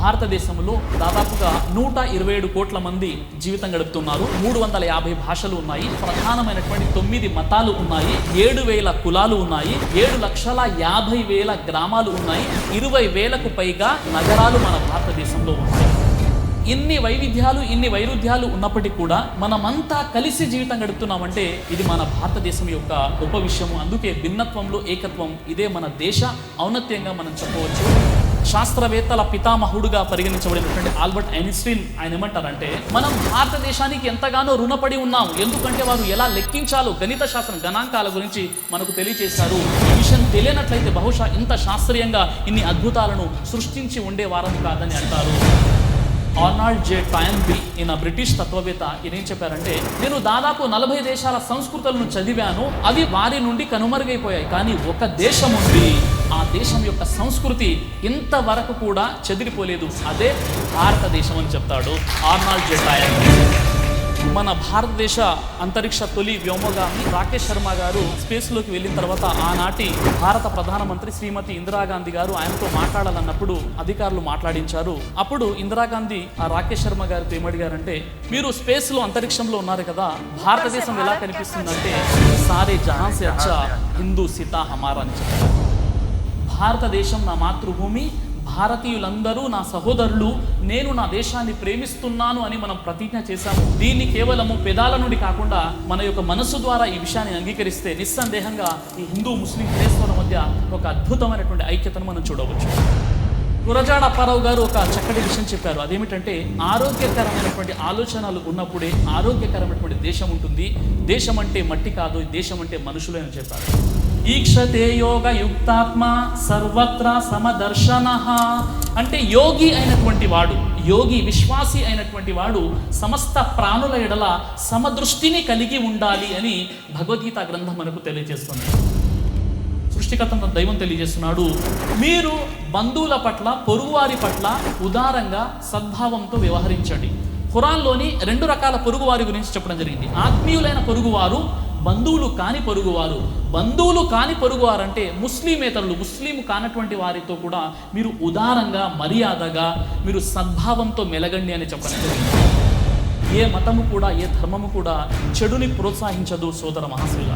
భారతదేశంలో దాదాపుగా నూట ఇరవై ఏడు కోట్ల మంది జీవితం గడుపుతున్నారు. మూడు వందల యాభై భాషలు ఉన్నాయి. ప్రధానమైనటువంటి తొమ్మిది మతాలు ఉన్నాయి. ఏడు వేల కులాలు ఉన్నాయి. ఏడు లక్షల యాభై వేల గ్రామాలు ఉన్నాయి. ఇరవై వేలకు పైగా నగరాలు మన భారతదేశంలో ఉన్నాయి. ఇన్ని వైవిధ్యాలు ఇన్ని వైరుధ్యాలు ఉన్నప్పటికీ కూడా మనమంతా కలిసి జీవితం గడుపుతున్నామంటే ఇది మన భారతదేశం యొక్క గొప్ప విషయము. అందుకే భిన్నత్వంలో ఏకత్వం ఇదే మన దేశ ఔన్నత్యంగా మనం చెప్పవచ్చు. శాస్త్రవేత్తల పితామహుడుగా పరిగణించబడినటువంటి ఆల్బర్ట్ ఐన్స్టీన్ ఆయన ఏమంటారంటే మనం భారతదేశానికి ఎంతగానో రుణపడి ఉన్నాం. ఎందుకంటే వారు ఎలా లెక్కించాలో గణిత శాస్త్రం గణాంకాల గురించి మనకు తెలియజేశారు ఈ విషయం తెలియనట్లయితే బహుశా ఇంత శాస్త్రీయంగా ఇన్ని అద్భుతాలను సృష్టించి ఉండేవారం కాదని అంటారు. ఆర్నాల్డ్ జే టైన్బీ ఈయన బ్రిటిష్ తత్వవేత్త ఈయన ఏం చెప్పారంటే నేను దాదాపు నలభై దేశాల సంస్కృతులను చదివాను అవి వారి నుండి కనుమరుగైపోయాయి. కానీ ఒక దేశం ఉంది. ఆ దేశం యొక్క సంస్కృతి ఇంతవరకు కూడా చెదిరిపోలేదు. అదే భారతదేశం అని చెప్తాడు ఆర్నాల్డ్ జే టైన్బీ మన భారతదేశ అంతరిక్ష తొలి వ్యోమగామి రాకేష్ శర్మ గారు స్పేస్లోకి వెళ్ళిన తర్వాత ఆనాటి భారత ప్రధానమంత్రి శ్రీమతి ఇందిరాగాంధీ గారు ఆయనతో మాట్లాడాలన్నప్పుడు అధికారులు మాట్లాడించారు. అప్పుడు ఇందిరాగాంధీ ఆ రాకేష్ శర్మ గారితో ఏమడిగారంటే మీరు స్పేస్లో అంతరిక్షంలో ఉన్నారు కదా భారతదేశం ఎలా కనిపిస్తుందంటే సారే జహాన్ సే అచ్చా హిందూ సీతా హమారా అని చెప్పారు. భారతదేశం నా మాతృభూమి భారతీయులందరూ నా సహోదరులు నేను నా దేశాన్ని ప్రేమిస్తున్నాను అని మనం ప్రతిజ్ఞ చేశాము. దీన్ని కేవలము పెదాల నుండి కాకుండా మన యొక్క మనస్సు ద్వారా ఈ విషయాన్ని అంగీకరిస్తే నిస్సందేహంగా ఈ హిందూ ముస్లిం క్రైస్తవుల మధ్య ఒక అద్భుతమైనటువంటి ఐక్యతను మనం చూడవచ్చు. గురజాడ అప్పారావు గారు ఒక చక్కటి విషయం చెప్పారు. అదేమిటంటే ఆరోగ్యకరమైనటువంటి ఆలోచనలు ఉన్నప్పుడే ఆరోగ్యకరమైనటువంటి దేశం ఉంటుంది. దేశం అంటే మట్టి కాదు దేశం అంటే మనుషులే అని చెప్పారు. ఈక్షతే యోగ యుక్తాత్మ సర్వత్ర సమదర్శన. అంటే యోగి అయినటువంటి వాడు యోగి విశ్వాసి అయినటువంటి వాడు సమస్త ప్రాణుల ఎడల సమదృష్టిని కలిగి ఉండాలి అని భగవద్గీత గ్రంథం మనకు తెలియజేస్తుంది. సృష్టికర్త దైవం తెలియజేస్తున్నాడు మీరు బంధువుల పట్ల పొరుగువారి పట్ల ఉదారంగా సద్భావంతో వ్యవహరించండి. ఖురాన్లోని రెండు రకాల పొరుగువారి గురించి చెప్పడం జరిగింది. ఆత్మీయులైన పొరుగువారు బంధువులు కాని పొరుగువారు. బంధువులు కాని పొరుగువారు ముస్లిమేతరులు. ముస్లిం కానటువంటి వారితో కూడా మీరు ఉదారంగా మర్యాదగా మీరు సద్భావంతో మెలగండి అని చెప్పండి. ఏ మతము కూడా ఏ ధర్మము కూడా చెడుని ప్రోత్సహించదు సోదర మహాశివుల